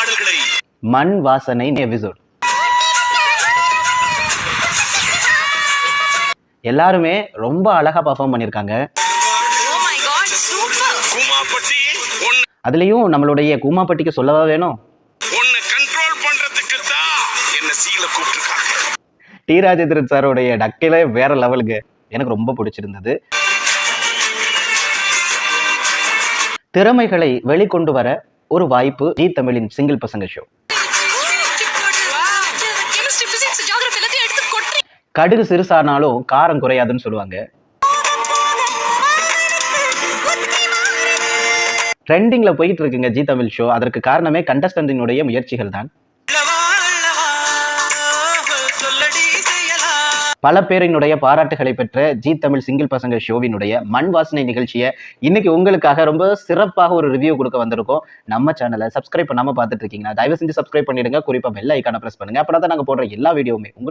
பாடல்களை. மண் வாசனை எபிசோட் எல்லாருமே ரொம்ப அழகா பர்ஃபார்ம் பண்ணியிருக்காங்க oh my god super Kumapatti உன்னை அதுலேயும் நம்மளுடைய கூமாப்பட்டிக்கு சொல்லவா வேணும்? உன்னை கண்ட்ரோல் பண்றதுக்கு தான் என்ன சீல கூப்பிட்டுருக்காங்க. டி ராஜேந்திரன் சாரோடைய டக்கிலே வேற லெவலுக்கு எனக்கு ரொம்ப பிடிச்சிருந்தது. திறமைகளை வெளிக்கொண்டு வர ஒரு வாய்ப்பு. ஜி தமிழின் சிங்கிள் பசங்க ஷோ கடுகு சிறுசானாலும் காரம் குறையாதுன்னு சொல்லுவாங்க. ட்ரெண்டிங்ல போயிட்டு இருக்குங்க ஜி தமிழ் ஷோ அதற்கு காரணமே கண்டஸ்டண்டினுடைய முயற்சிகள் தான் பல பேரினுடைய பாராட்டுகளை பெற்ற ஜி தமிழ் சிங்கிள் பசங்க ஷோவினுடைய மண் வாசனை நிகழ்ச்சியை இன்னைக்கு உங்களுக்காக ரொம்ப சிறப்பாக ஒரு ரிவ்யூ கொடுக்க வந்திருக்கோம். நம்ம சேனலை சப்ஸ்கிரைப் பண்ணாமல் பார்த்துட்டு இருக்கீங்கன்னா தயவு செஞ்சு சப்ஸ்கிரைப் பண்ணிடுங்க. குறிப்பா பெல் ஐக்கான பிரஸ் பண்ணுங்க. அப்பதான் தான் நாங்க போடுற எல்லா வீடியோவுமே